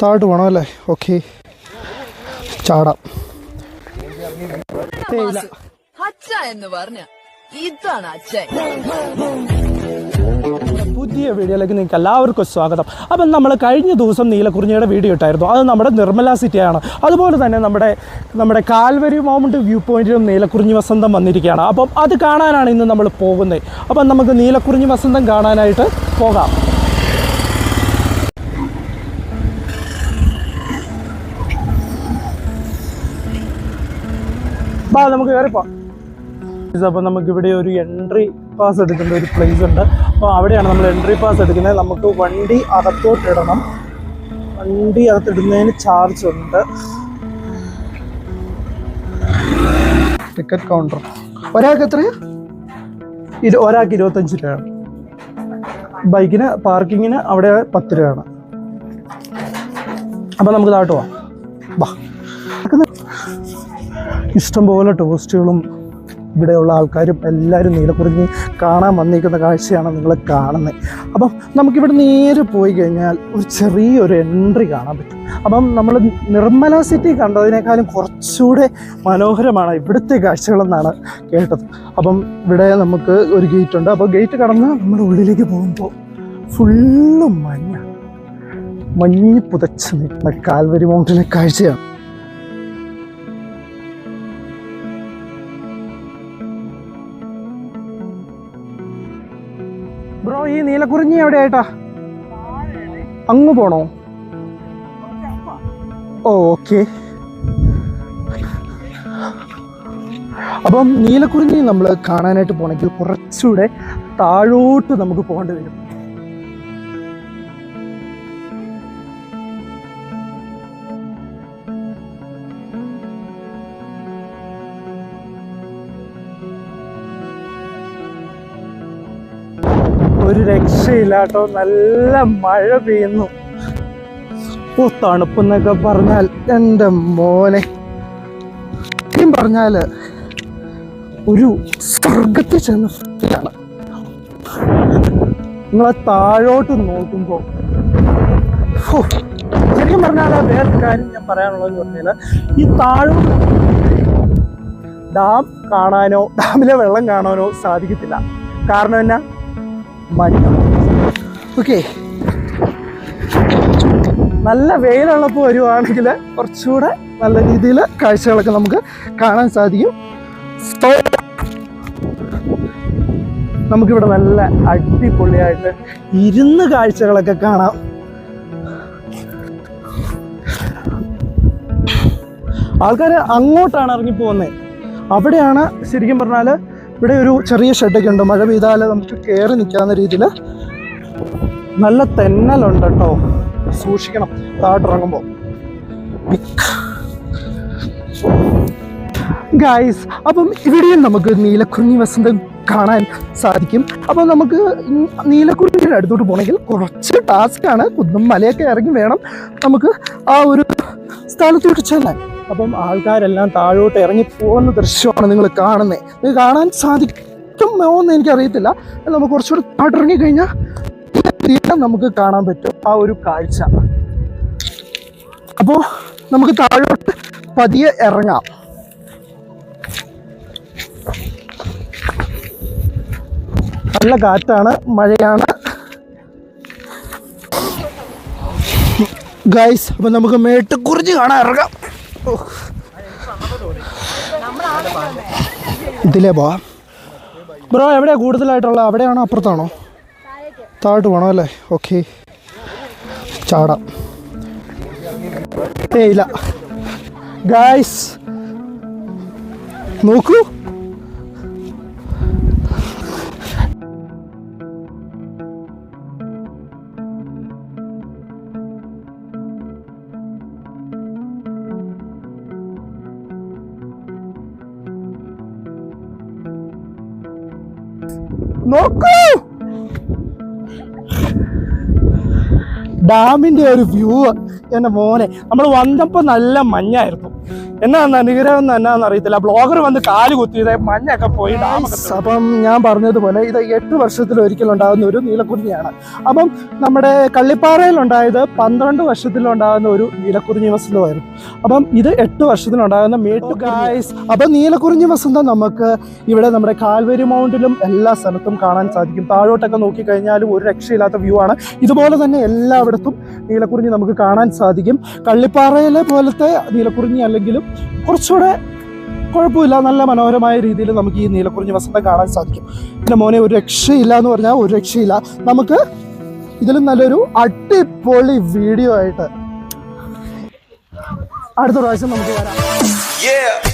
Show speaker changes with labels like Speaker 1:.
Speaker 1: താഴോട്ട് പോകണം അല്ലേ? ഓക്കെ ചാടാം.
Speaker 2: എന്ന് പറഞ്ഞ. ഇതാണ് അച്ഛൻ.
Speaker 1: പുതിയ വീഡിയോയിലേക്ക് നിങ്ങൾക്ക് എല്ലാവർക്കും സ്വാഗതം. അപ്പം നമ്മൾ കഴിഞ്ഞ ദിവസം നീലക്കുറിഞ്ഞിയുടെ വീഡിയോ ഇട്ടായിരുന്നു. അത് നമ്മുടെ നിർമ്മല സിറ്റിയാണ്. അതുപോലെ തന്നെ നമ്മുടെ നമ്മുടെ കാൽവരി മൗണ്ട് വ്യൂ പോയിന്റിലും നീലക്കുറിഞ്ഞി വസന്തം വന്നിരിക്കുകയാണ്. അപ്പം അത് കാണാനാണ് ഇന്ന് നമ്മൾ പോകുന്നത്. അപ്പം നമുക്ക് നീലക്കുറിഞ്ഞി വസന്തം കാണാനായിട്ട് പോകാം. ബാ നമുക്ക് കയറിപ്പോം അപ്പോൾ നമുക്ക് ഇവിടെ ഒരു എൻട്രി പാസ് എടുക്കേണ്ട ഒരു പ്ലേസ് ഉണ്ട്. അപ്പോൾ അവിടെയാണ് നമ്മൾ എൻട്രി പാസ് എടുക്കുന്നത്. നമുക്ക് വണ്ടി അകത്തോട്ട് ഇടണം. വണ്ടി അകത്തിടുന്നതിന് ചാർജ് ഉണ്ട്. ടിക്കറ്റ് കൗണ്ടർ ഒരാൾക്ക് എത്രയാ? ഇരു ഒരാൾക്ക് ഇരുപത്തഞ്ച് രൂപയാണ്. ബൈക്കിന് പാർക്കിങ്ങിന് അവിടെ പത്ത് രൂപയാണ്. അപ്പം നമുക്ക് താട്ടുവാ ഇഷ്ടംപോലെ ടൂറിസ്റ്റുകളും ഇവിടെയുള്ള ആൾക്കാരും എല്ലാവരും നീലക്കുറിഞ്ഞി കാണാൻ വന്നിരിക്കുന്ന കാഴ്ചയാണ് നിങ്ങൾ കാണുന്നത് അപ്പം നമുക്കിവിടെ നേരെ പോയി കഴിഞ്ഞാൽ ഒരു ചെറിയൊരു എൻട്രി കാണാൻ പറ്റും. അപ്പം നമ്മൾ നിർമ്മല സിറ്റി കണ്ടതിനേക്കാളും കുറച്ചുകൂടെ മനോഹരമാണ് ഇവിടുത്തെ കാഴ്ചകളെന്നാണ് കേട്ടത്. അപ്പം ഇവിടെ നമുക്ക് ഒരു ഗേറ്റ് ഉണ്ട്. അപ്പോൾ ഗേറ്റ് കടന്ന് നമ്മൾ ഉള്ളിലേക്ക് പോകുമ്പോൾ ഫുള്ളും മഞ്ഞ. മഞ്ഞ് പുതച്ച് നിൽക്കുന്ന കാൽവരി മൗണ്ടിലെ കാഴ്ചയാണ്. ബ്രോ ഈ നീലക്കുറിഞ്ഞി എവിടെയായിട്ടാ? അങ്ങ് പോണോ? ഓ ഓക്കെ. അപ്പം നീലക്കുറിഞ്ഞി നമ്മൾ കാണാനായിട്ട് പോകണമെങ്കിൽ കുറച്ചുകൂടെ താഴോട്ട് നമുക്ക് പോകേണ്ടി വരും. ഒരു രക്ഷയില്ലാട്ടോ. നല്ല മഴ പെയ്യുന്നു. ഓ തണുപ്പെന്നൊക്കെ പറഞ്ഞാൽ എന്റെ മോനെ. സത്യം പറഞ്ഞാൽ ഒരു സ്വർഗത്തിൽ ചെന്ന ഫീലാണ് നിങ്ങളെ താഴോട്ട് നോക്കുമ്പോൾ ശരിക്കും പറഞ്ഞാൽ വേറെ കാര്യം ഞാൻ പറയാനുള്ളതെന്ന് പറഞ്ഞാൽ ഈ താഴോട്ട് ഡാം കാണാനോ ഡാമിലെ വെള്ളം കാണാനോ സാധിക്കത്തില്ല. കാരണം എന്നാ? മഞ്ഞ. ഓക്കെ നല്ല വെയിലുള്ളപ്പോൾ വരുവാണെങ്കിൽ കുറച്ചുകൂടെ നല്ല രീതിയിൽ കാഴ്ചകളൊക്കെ നമുക്ക് കാണാൻ സാധിക്കും. നമുക്കിവിടെ നല്ല അടിപൊളിയായിട്ട് ഇരുന്ന് കാഴ്ചകളൊക്കെ കാണാം. ആൾക്കാർ അങ്ങോട്ടാണ് ഇറങ്ങി പോകുന്നത്. അവിടെയാണ് ശരിക്കും പറഞ്ഞാൽ ഇവിടെ ഒരു ചെറിയ ഷെഡൊക്കെ ഉണ്ട്. മഴ പെയ്താൽ നമുക്ക് കയറി നിൽക്കാവുന്ന രീതിയിൽ നല്ല തെന്നലുണ്ട് കേട്ടോ. സൂക്ഷിക്കണം. താഴോട്ടിറങ്ങുമ്പോൾ ഗായ്സ് അപ്പം ഇവിടെയും നമുക്ക് നീലക്കുറിഞ്ഞി വസന്തം കാണാൻ സാധിക്കും. അപ്പം നമുക്ക് നീലക്കുറിഞ്ഞിയുടെ അടുത്തോട്ട് പോകണമെങ്കിൽ കുറച്ച് ടാസ്ക്കാണ് കുന്നും മലയൊക്കെ ഇറങ്ങി വേണം നമുക്ക് ആ ഒരു സ്ഥലത്തോട്ട് ചെല്ലാൻ. അപ്പം ആൾക്കാരെല്ലാം താഴോട്ട് ഇറങ്ങി പോകുന്ന ദൃശ്യമാണ് നിങ്ങൾ കാണുന്നത് ഇത് കാണാൻ സാധിക്കുമോ എന്ന് എനിക്കറിയത്തില്ല നമുക്ക് കുറച്ചുകൂടി താഴോട്ടിറങ്ങി കഴിഞ്ഞാൽ തീരെ നമുക്ക് കാണാൻ പറ്റും. ആ ഒരു കാഴ്ച. അപ്പോൾ നമുക്ക് താഴോട്ട് പതിയെ ഇറങ്ങാം. നല്ല കാറ്റാണ് മഴയാണ്. ഗൈസ് അപ്പൊ നമുക്ക് മേട്ടുകുറിച്ച് കാണാൻ ഇറങ്ങാം. ഇതിലേ പോവാം. ബ്രോ എവിടെയാ കൂടുതലായിട്ടുള്ള? അവിടെയാണോ അപ്പുറത്താണോ? താഴോട്ട് പോകണം അല്ലേ? ഓക്കെ. ചാടാം. ഇല്ല. ഗായ്സ് നോക്കൂ. നോക്കൂ. ഡാമിന്റെ ഒരു വ്യൂ എന്റെ മോനെ. നമ്മൾ വന്നപ്പോൾ നല്ല മഞ്ഞായിരുന്നു. എന്നാന്ന് അനുഗ്രഹം എന്നാന്ന് അറിയത്തില്ല. ബ്ലോഗർ വന്ന് കാൽ കുത്തിയത് മഞ്ഞൊക്കെ പോയി അപ്പം ഞാൻ പറഞ്ഞതുപോലെ ഇത് എട്ട് വർഷത്തിൽ ഒരിക്കലുണ്ടാകുന്ന ഒരു നീലക്കുറിഞ്ഞിയാണ്. അപ്പം നമ്മുടെ കള്ളിപ്പാറയിൽ ഉണ്ടായത് പന്ത്രണ്ട് വർഷത്തിലുണ്ടാകുന്ന ഒരു നീലക്കുറിഞ്ഞി വസന്തമായിരുന്നു. അപ്പം ഇത് എട്ട് വർഷത്തിലുണ്ടാകുന്ന മേട്ടു ഗായ്സ് അപ്പം നീലക്കുറിഞ്ഞി വസന്തം നമുക്ക് ഇവിടെ നമ്മുടെ കാൽവരി മൗണ്ടിലും എല്ലാ സ്ഥലത്തും കാണാൻ സാധിക്കും. താഴോട്ടൊക്കെ നോക്കിക്കഴിഞ്ഞാലും ഒരു രക്ഷയില്ലാത്ത വ്യൂ ആണ്. ഇതുപോലെ തന്നെ എല്ലായിടത്തും നീലക്കുറിഞ്ഞി നമുക്ക് കാണാൻ സാധിക്കും. കള്ളിപ്പാറയിലെ പോലത്തെ നീലക്കുറിഞ്ഞി അല്ലെങ്കിലും കുറച്ചുകൂടെ കുഴപ്പമില്ല. നല്ല മനോഹരമായ രീതിയിൽ നമുക്ക് ഈ നീലക്കുറിഞ്ഞി വസന്തം കാണാൻ സാധിക്കും. പിന്നെ മോനെ ഒരു രക്ഷയില്ല എന്ന് പറഞ്ഞാൽ ഒരു രക്ഷയില്ല. നമുക്ക് ഇതിലും നല്ലൊരു അടിപൊളി വീഡിയോ ആയിട്ട് അടുത്ത പ്രാവശ്യം നമുക്ക് വരാം.